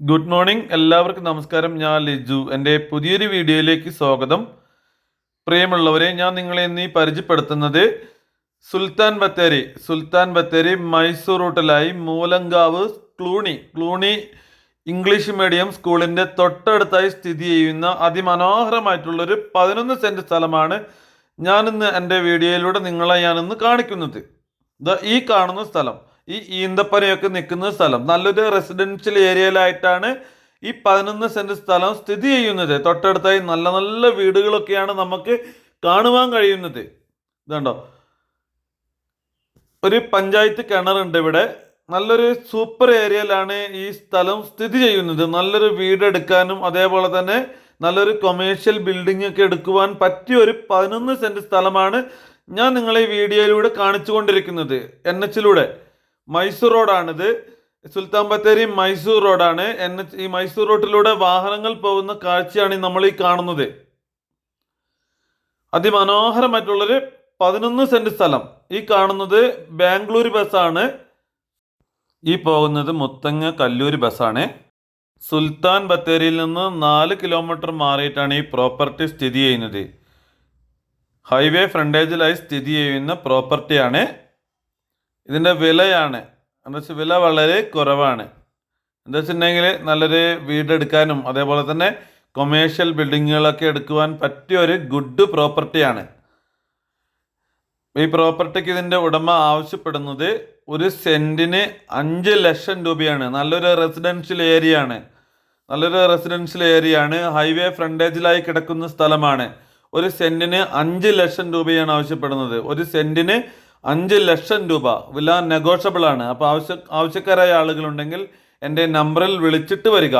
Good morning എല്ലാവർക്കും നമസ്കാരം. ഞാൻ ലിജു. എന്റെ പുതിയൊരു വീഡിയോയിലേക്ക് സ്വാഗതം. പ്രിയമുള്ളവരെ ഞാൻ നിങ്ങളെ ഇന്ന് പരിചയപ്പെടുത്തുന്നത് Sultan Bathery Sultan Bathery Mysore റൂട്ടിലായി Moolankavu Cluny Cluny English medium സ്കൂളിന്റെ തൊട്ടടുത്തായി സ്ഥിതി ചെയ്യുന്ന അതിമനോഹരമായിട്ടുള്ളൊരു പതിനൊന്ന് സെന്റ് സ്ഥലമാണ് ഞാനിന്ന് എന്റെ വീഡിയോയിലൂടെ നിങ്ങളെ ഞാനിന്ന് കാണിക്കുന്നത്. ഈ കാണുന്ന സ്ഥലം. ഈ ഈന്തപ്പനയൊക്കെ നിൽക്കുന്ന സ്ഥലം. നല്ലൊരു റെസിഡൻഷ്യൽ ഏരിയയിലായിട്ടാണ് ഈ പതിനൊന്ന് സെന്റ് സ്ഥലം സ്ഥിതി ചെയ്യുന്നത്. തൊട്ടടുത്തായി നല്ല നല്ല വീടുകളൊക്കെയാണ് നമുക്ക് കാണുവാൻ കഴിയുന്നത്. ഇതുണ്ടോ? ഒരു പഞ്ചായത്ത് കിണറുണ്ട് ഇവിടെ. നല്ലൊരു സൂപ്പർ ഏരിയയിലാണ് ഈ സ്ഥലം സ്ഥിതി ചെയ്യുന്നത്. നല്ലൊരു വീട് എടുക്കാനും അതേപോലെ തന്നെ നല്ലൊരു കൊമേഴ്ഷ്യൽ ബിൽഡിംഗ് ഒക്കെ എടുക്കുവാൻ പറ്റിയ ഒരു പതിനൊന്ന് സെന്റ് സ്ഥലമാണ് ഞാൻ നിങ്ങളെ ഈ വീഡിയോയിലൂടെ കാണിച്ചുകൊണ്ടിരിക്കുന്നത്. എൻ എച്ചിലൂടെ. മൈസൂർ റോഡാണിത്. സുൽത്താൻ ബത്തേരി മൈസൂർ റോഡാണ്. എൻ എച്ച് ഈ മൈസൂർ റോഡിലൂടെ വാഹനങ്ങൾ പോകുന്ന കാഴ്ചയാണ് നമ്മൾ ഈ കാണുന്നത്. അതിമനോഹരമായിട്ടുള്ളൊരു പതിനൊന്ന് സെന്റ് സ്ഥലം. ഈ കാണുന്നത് ബാംഗ്ലൂർ ബസ്സാണ്. ഈ പോകുന്നത് മുത്തങ്ങ കല്ലൂർ ബസ്സാണ്. സുൽത്താൻ ബത്തേരിയിൽ നിന്ന് നാല് കിലോമീറ്റർ മാറിയിട്ടാണ് ഈ പ്രോപ്പർട്ടി സ്ഥിതി ചെയ്യുന്നത്. ഹൈവേ ഫ്രണ്ടേജിലായി സ്ഥിതി ചെയ്യുന്ന പ്രോപ്പർട്ടിയാണ്. ഇതിന്റെ വിലയാണ്. എന്താ വെച്ചാൽ വില വളരെ കുറവാണ്. എന്താ വെച്ചിട്ടുണ്ടെങ്കിൽ നല്ലൊരു വീടെടുക്കാനും അതേപോലെ തന്നെ കൊമേഴ്ഷ്യൽ ബിൽഡിങ്ങുകളൊക്കെ എടുക്കുവാൻ പറ്റിയ ഒരു ഗുഡ് പ്രോപ്പർട്ടിയാണ് ഈ പ്രോപ്പർട്ടിക്ക് ഇതിന്റെ ഉടമ ആവശ്യപ്പെടുന്നത് ഒരു സെന്റിന് അഞ്ച് ലക്ഷം രൂപയാണ്. നല്ലൊരു റെസിഡൻഷ്യൽ ഏരിയ ആണ്. നല്ലൊരു റെസിഡൻഷ്യൽ ഏരിയ ആണ്. ഹൈവേ ഫ്രണ്ടേജിലായി കിടക്കുന്ന സ്ഥലമാണ്. ഒരു സെന്റിന് അഞ്ച് ലക്ഷം രൂപയാണ് ആവശ്യപ്പെടുന്നത്. ഒരു സെന്റിന് അഞ്ച് ലക്ഷം രൂപ. വില നെഗോഷ്യബിൾ ആണ്. അപ്പോൾ ആവശ്യ ആവശ്യക്കാരായ ആളുകളുണ്ടെങ്കിൽ എന്റെ നമ്പറിൽ വിളിച്ചിട്ട് വരിക.